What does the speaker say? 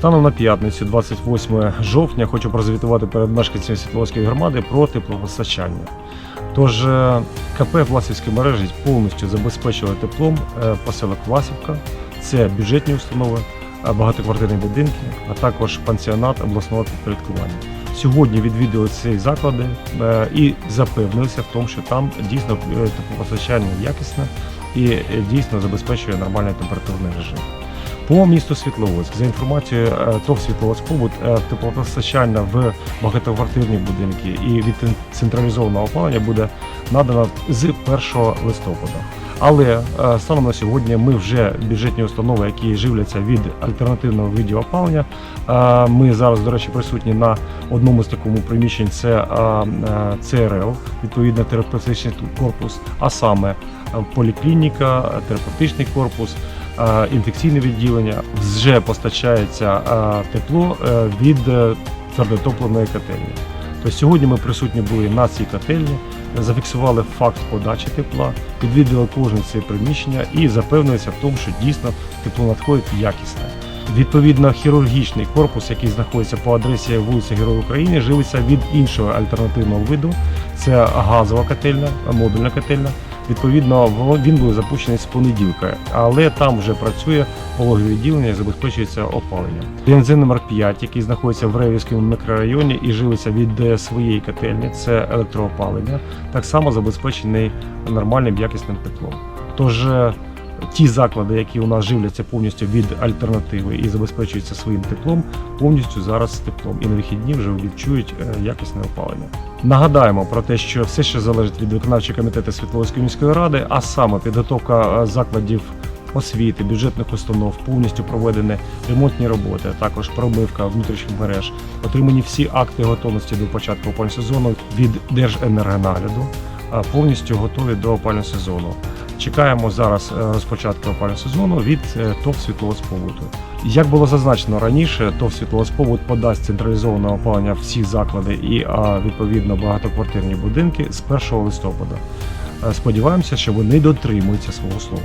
Станом на п'ятницю, 28 жовтня, хочу прозвітувати перед мешканцями Світловодської громади про теплопостачання. Тож е, КП Власівські мережі повністю забезпечили теплом е, поселок Власівка, це бюджетні установи, е, багатоквартирні будинки, а також пансіонат обласного підпорядкування. Сьогодні відвідали ці заклади і запевнилися в тому, що там дійсно теплопостачання якісне і дійсно забезпечує нормальний температурний режим. По місту Світловодськ, за інформацією е, ТОВ Світловодськпобут, е, теплопостачання в багатоквартирні будинки і від централізованого опалення буде надано з 1 листопада. Але е, станом на сьогодні ми вже бюджетні установи, які живляться від альтернативного видів опалення. Ми зараз, до речі, присутні на одному з такому приміщень. Це ЦРЛ, відповідно терапевтичний корпус, а саме поліклініка, терапевтичний корпус, інфекційне відділення. Вже постачається е, тепло е, від е, твердотопленої котельні. Тобто сьогодні ми присутні були на цій котельні, зафіксували факт подачі тепла, відвідали кожне це приміщення і запевнилися в тому, що дійсно тепло надходить якісне. Відповідно, хірургічний корпус, який знаходиться по адресі вулиця Героїв України, живиться від іншого альтернативного виду. Це газова котельня, модульна котельня. Відповідно, він був запущений з понеділка, але там вже працює пологове відділення і забезпечується опаленням. Бензин номер 5 який знаходиться в Ревівському мікрорайоні і живиться від е, своєї котельні, це електроопалення, так само забезпечений нормальним якісним теплом. Тож е, ті заклади, які у нас живляться повністю від альтернативи і забезпечуються своїм теплом, повністю зараз з теплом. І на вихідні вже відчують е, якісне опалення. Нагадаємо про те, що все ще залежить від виконавчого комітету Світловодської міської ради, а саме підготовка е, закладів освіти, бюджетних установ, повністю проведені ремонтні роботи, а також промивка внутрішніх мереж, отримані всі акти готовності до початку опалювального сезону від Держенергонагляду, повністю готові до опалювального сезону. Чекаємо зараз е, розпочатку опалювального сезону від е, ТОВ світлосповоду. Як було зазначено раніше, ТОВ світлосповод подасть централізоване опалення всі заклади і відповідно багатоквартирні будинки з 1 листопада. Е, Сподіваємося, що вони дотримуються свого слова.